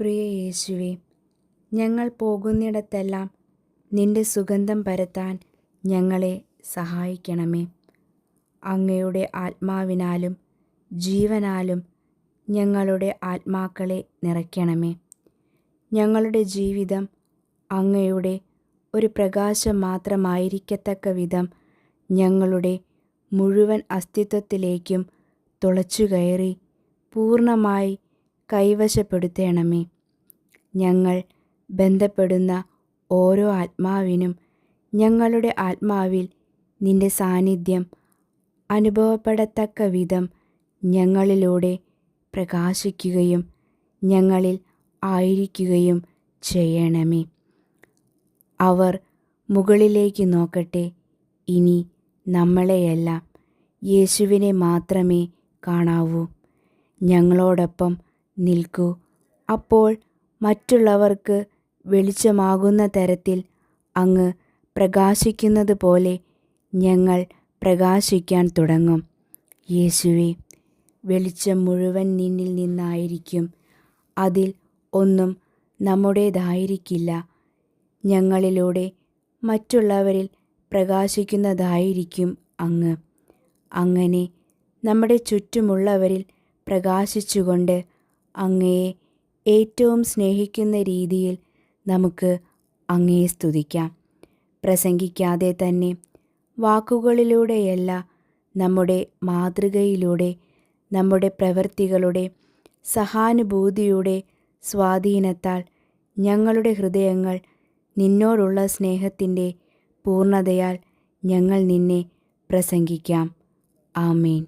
പ്രിയ യേശുവെ ഞങ്ങൾ പോകുന്നിടത്തെല്ലാം നിന്റെ സുഗന്ധം പരത്താൻ ഞങ്ങളെ സഹായിക്കണമേ. അങ്ങയുടെ ആത്മാവിനാലും ജീവനാലും ഞങ്ങളുടെ ആത്മാക്കളെ നിറയ്ക്കണമേ. ഞങ്ങളുടെ ജീവിതം അങ്ങയുടെ ഒരു പ്രകാശം മാത്രമായിരിക്കത്തക്ക വിധം ഞങ്ങളുടെ മുഴുവൻ അസ്തിത്വത്തിലേക്കും തുളച്ചു കയറി പൂർണമായി കൈവശപ്പെടുത്തണമേ. ഞങ്ങൾ ബന്ധപ്പെടുന്ന ഓരോ ആത്മാവിനും ഞങ്ങളുടെ ആത്മാവിൽ നിന്റെ സാന്നിധ്യം അനുഭവപ്പെടത്തക്ക വിധം ഞങ്ങളിലൂടെ പ്രകാശിക്കുകയും ഞങ്ങളിൽ ആയിരിക്കുകയും ചെയ്യണമേ. അവർ മുകളിലേക്ക് നോക്കട്ടെ ഇനി നമ്മളെയല്ല യേശുവിനെ മാത്രമേ കാണാവൂ. ഞങ്ങളോടൊപ്പം നിൽക്കൂ. അപ്പോൾ മറ്റുള്ളവർക്ക് വെളിച്ചമാകുന്ന തരത്തിൽ അങ്ങ് പ്രകാശിക്കുന്നത് പോലെ ഞങ്ങൾ പ്രകാശിക്കാൻ തുടങ്ങും. യേശുവെ വെളിച്ചം മുഴുവൻ നിന്നിൽ നിന്നായിരിക്കും. അതിൽ ഒന്നും നമ്മുടേതായിരിക്കില്ല. ഞങ്ങളിലൂടെ മറ്റുള്ളവരിൽ പ്രകാശിക്കുന്നതായിരിക്കും അങ്ങ്. അങ്ങനെ നമ്മുടെ ചുറ്റുമുള്ളവരിൽ പ്രകാശിച്ചുകൊണ്ട് അങ്ങയെ ഏറ്റവും സ്നേഹിക്കുന്ന രീതിയിൽ നമുക്ക് അങ്ങയെ സ്തുതിക്കാം. പ്രസംഗിക്കാതെ തന്നെ വാക്കുകളിലൂടെയല്ല നമ്മുടെ മാതൃകയിലൂടെ നമ്മുടെ പ്രവൃത്തികളുടെ സഹാനുഭൂതിയുടെ സ്വാധീനത്താൽ ഞങ്ങളുടെ ഹൃദയങ്ങൾ നിന്നോടുള്ള സ്നേഹത്തിന്റെ പൂർണതയാൽ ഞങ്ങൾ നിന്നെ പ്രസംഗിക്കാം. ആമേൻ.